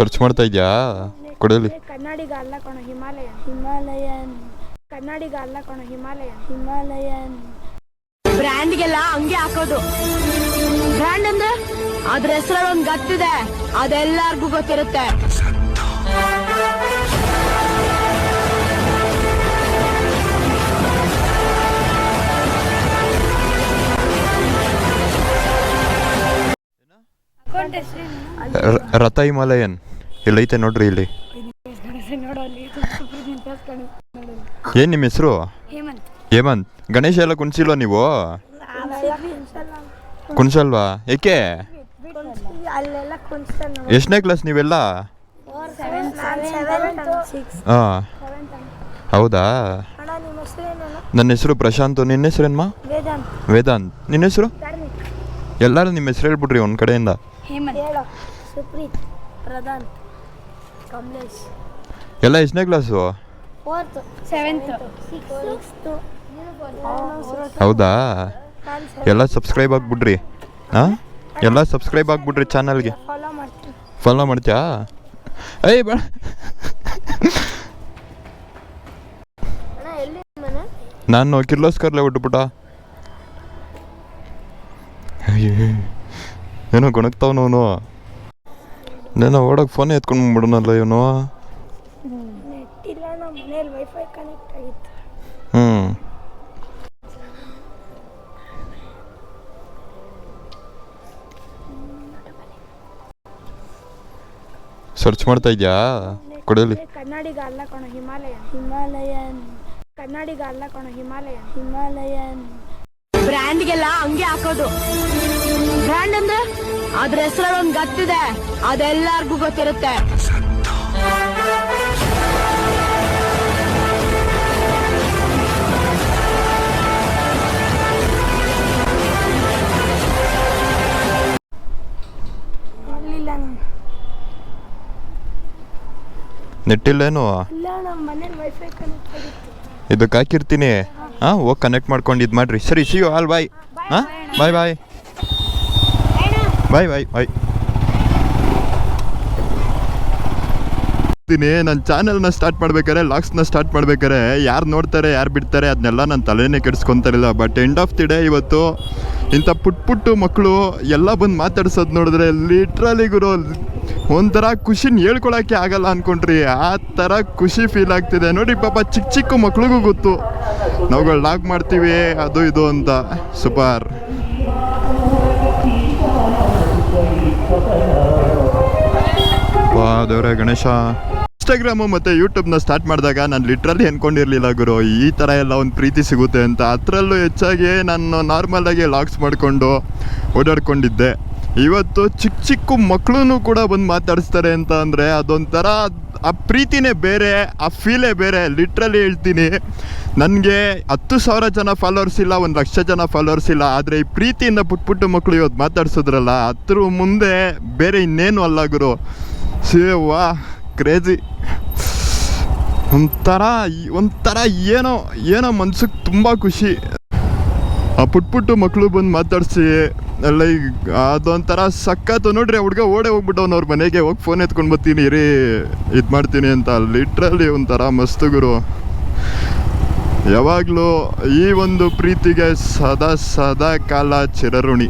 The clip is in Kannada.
ಸರ್ಚ್ ಮಾಡ್ತಾ ಇದ್ಯಾ? ಕೊಡಲಿ. ಕನ್ನಡಿಗ ಅಲ್ಲ ಕಣ ಹಿಮಾಲಯನ್. ಹಿಮಾಲಯನ್. ಕನ್ನಡಿಗ ಅಲ್ಲ ಕಣ ಹಿಮಾಲಯನ್. ಹಿಮಾಲಯನ್. ಬ್ರ್ಯಾಂಡ್ಗೆಲ್ಲ ಹಂಗೆ ಹಾಕೋದು. ಬ್ರ್ಯಾಂಡ್ ಅಂದ್ರೆ ಅದ್ರ ಹೆಸರಲ್ಲಿ ಒಂದು ಗತ್ತಿದೆ. ಅದೆಲ್ಲರಿಗೂ ಗೊತ್ತಿರುತ್ತೆ. ರಥ ಹಿಮಾಲಯನ್ ಎಲ್ಲೈತೆ ನೋಡ್ರಿ ಇಲ್ಲಿ. ಏನ್ ನಿಮ್ಮ ಹೆಸರು? ಹೇಮಂತ್. ಗಣೇಶ ಎಲ್ಲ ಕುಣಿಸಿಲ್ವಾ ನೀವು? ಕುಣಿಸಲ್ವಾ? ಏಕೆ? ಎಷ್ಟನೇ ಕ್ಲಾಸ್ ನೀವೆಲ್ಲ? ಹೌದಾ? ಹೆಸರು ನನ್ನ ಹೆಸರು ಪ್ರಶಾಂತ್, ನಿನ್ನ ಹೆಸರೇನಮ್ಮ ವೇದಾಂತ್ ವೇದಾಂತ್. ನಿನ್ನ ಹೆಸರು? ಎಲ್ಲರೂ ನಿಮ್ಮ ಹೆಸರು ಹೇಳ್ಬಿಡ್ರಿ ಒಂದ್ ಕಡೆಯಿಂದ. ಪ್ರಧಾನ್ ಕಮಲೇಶ್ ಎಲ್ಲ ಎಷ್ಟನೇ ಕ್ಲಾಸು ಫೋರ್ತ್ ಸೆವೆಂತ್ ಸಿಕ್ಸ್ತು ಹೌದಾ ಎಲ್ಲ ಸಬ್ಸ್ಕ್ರೈಬ್ ಆಗ್ಬಿಡ್ರಿ ಹಾಂ ಎಲ್ಲ ಸಬ್ಸ್ಕ್ರೈಬ್ ಆಗ್ಬಿಡ್ರಿ ಚಾನಲ್ಗೆ ಫಾಲೋ ಮಾಡ್ತೀಯಾ ಏಯ್ ಬೇಡ ನಾನು ನಾನು ಕಿರ್ಲೋಸ್ಕರ್ಲೆ ಹುಟ್ಟುಬಿಟ್ಟ ಏನೋ ಗೊಣಗ್ತಾವನವನು ಏನೋ ಓಡೋಕೆ ಫೋನ್ ಎತ್ಕೊಂಡು ಬಿಡೋನಲ್ಲ ಇವನು? ನೆಟ್ ಇಲ್ಲ ನಮ್ಮ ಮನೇಲಿ ವೈಫೈ ಕನೆಕ್ಟ್ ಆಗಿತ್ತು. ಹ್ಞೂ ಸರ್ಚ್ ಮಾಡ್ತಾ ಇದ್ಯಾ? ಕೊಡಲಿ. ಕನ್ನಡಿಗ ಅಲ್ಲ ಕಣ ಹಿಮಾಲಯನ್. ಹಿಮಾಲಯನ್. ಕನ್ನಡಿಗ ಅಲ್ಲ ಕಣ ಹಿಮಾಲಯನ್. ಹಿಮಾಲಯನ್. ಬ್ರ್ಯಾಂಡ್ಗೆಲ್ಲ ಹಂಗೆ ಹಾಕೋದು. ಬ್ರ್ಯಾಂಡ್ ಅಂದ್ರೆ? ಅದ್ರ ಹೆಸರಲ್ಲಿ ಒಂದ್ ಗತ್ತಿದೆ ಅದೆಲ್ಲಾರ್ಗೂ ಗೊತ್ತಿರುತ್ತೆ. ನೆಟ್ಟಿಲ್ಲೇನು? ಇಲ್ಲ ನಮ್ಮ ಮನೇಲಿ ವೈಫೈ ಕನೆಕ್ಟ್ ಆಗಿತ್ತು. ಇದಕ್ಕೆ ಹಾಕಿರ್ತೀನಿ. ಹಾಂ. ಹೋಗಿ ಕನೆಕ್ಟ್ ಮಾಡ್ಕೊಂಡು ಇದು ಮಾಡಿರಿ. ಸರಿ ಸಿ ಯು ಆಲ್ ಬಾಯ್ ಹಾಂ ಬಾಯ್ ಬಾಯ್ ಬಾಯ್ ಬಾಯ್ ಬಾಯ್ ನನ್ನ ಚಾನಲ್ನ ಸ್ಟಾರ್ಟ್ ಮಾಡ್ಬೇಕಾರೆ ಲಾಗ್ಸ್ನ ಸ್ಟಾರ್ಟ್ ಮಾಡ್ಬೇಕಾರೆ ಯಾರು ನೋಡ್ತಾರೆ, ಯಾರು ಬಿಡ್ತಾರೆ ಅದನ್ನೆಲ್ಲ ನನ್ನ ತಲೆನೇ ಕೆಡಿಸ್ಕೊತಾರಿಲ್ಲ. But end of the day ಇವತ್ತು, ಇಂಥ ಪುಟ್ ಪುಟ್ಟು ಮಕ್ಕಳು ಎಲ್ಲ ಬಂದು ಮಾತಾಡ್ಸೋದು ನೋಡಿದ್ರೆ ಲಿಟ್ರಲಿ ಗುರು, ಒಂಥರ ಖುಷಿನ ಹೇಳ್ಕೊಳಕ್ಕೆ ಆಗಲ್ಲ ಅನ್ಕೊಂಡ್ರಿ. ಆ ಥರ ಖುಷಿ ಫೀಲ್ ಆಗ್ತಿದೆ. ನೋಡಿ ಪಾಪ ಚಿಕ್ಕ ಚಿಕ್ಕ ಮಕ್ಳಿಗೂ ಗೊತ್ತು. ನಾವುಗಳು ಲಾಗ್ ಮಾಡ್ತೀವಿ, ಅದು ಇದು ಅಂತ. ಸೂಪರ್ ದೇವ್ರೆ ಗಣೇಶ. ಇನ್ಸ್ಟಾಗ್ರಾಮು ಮತ್ತು ಯೂಟ್ಯೂಬ್ನ ಸ್ಟಾರ್ಟ್ ಮಾಡಿದಾಗ ನಾನು ಲಿಟ್ರಲಿ ಅನ್ಕೊಂಡಿರಲಿಲ್ಲ ಗುರು. ಈ ಥರ ಎಲ್ಲ ಒಂದು ಪ್ರೀತಿ ಸಿಗುತ್ತೆ ಅಂತ. ಅದರಲ್ಲೂ ಹೆಚ್ಚಾಗಿ ನಾನು ನಾರ್ಮಲಾಗಿ ಲಾಗ್ಸ್ ಮಾಡಿಕೊಂಡು ಓಡಾಡ್ಕೊಂಡಿದ್ದೆ. ಇವತ್ತು ಚಿಕ್ಕ ಚಿಕ್ಕ ಮಕ್ಕಳೂ ಕೂಡ ಬಂದು ಮಾತಾಡಿಸ್ತಾರೆ ಅಂತ ಅಂದರೆ ಅದೊಂಥರ ಆ ಪ್ರೀತಿನೇ ಬೇರೆ, ಆ ಫೀಲೇ ಬೇರೆ. ಲಿಟ್ರಲಿ ಹೇಳ್ತೀನಿ. ನನಗೆ ಹತ್ತು ಸಾವಿರ ಜನ ಫಾಲೋವರ್ಸ್ ಇಲ್ಲ, ಒಂದು ಲಕ್ಷ ಜನ ಫಾಲೋವರ್ಸ್ ಇಲ್ಲ. ಆದರೆ ಈ ಪ್ರೀತಿಯಿಂದ ಪುಟ್ ಪುಟ್ಟ ಮಕ್ಕಳು ಇವತ್ತು ಮಾತಾಡ್ಸಿದ್ರಲ್ಲ, ಅದ್ರ ಮುಂದೆ ಬೇರೆ ಇನ್ನೇನು ಅಲ್ಲ ಗುರು. ಸೇ ವಾ ಕ್ರೇಜಿ ಒಂಥರ ಒಂಥರ ಏನೋ ಏನೋ ಮನ್ಸಿಗೆ ತುಂಬ ಖುಷಿ. ಆ ಪುಟ್ ಪುಟ್ಟು ಮಕ್ಕಳು ಬಂದು ಮಾತಾಡಿಸಿ, ಎಲ್ಲ ಈಗ ಅದೊಂಥರ ಸಖತ್ತು. ನೋಡ್ರಿ ಹುಡುಗ ಓಡೇ ಹೋಗ್ಬಿಟ್ಟವ್ನು ಅವ್ರ ಮನೆಗೆ. ಹೋಗಿ ಫೋನ್ ಎತ್ಕೊಂಡು ಬರ್ತೀನಿ ರೀ ಇದು ಮಾಡ್ತೀನಿ ಅಂತ. ಲಿಟ್ರಲಿ ಒಂಥರ ಮಸ್ತ್ ಗುರು. ಯಾವಾಗಲೂ ಈ ಒಂದು ಪ್ರೀತಿಗೆ ಸದಾ ಸದಾ ಕಾಲ ಚಿರಋಣಿ.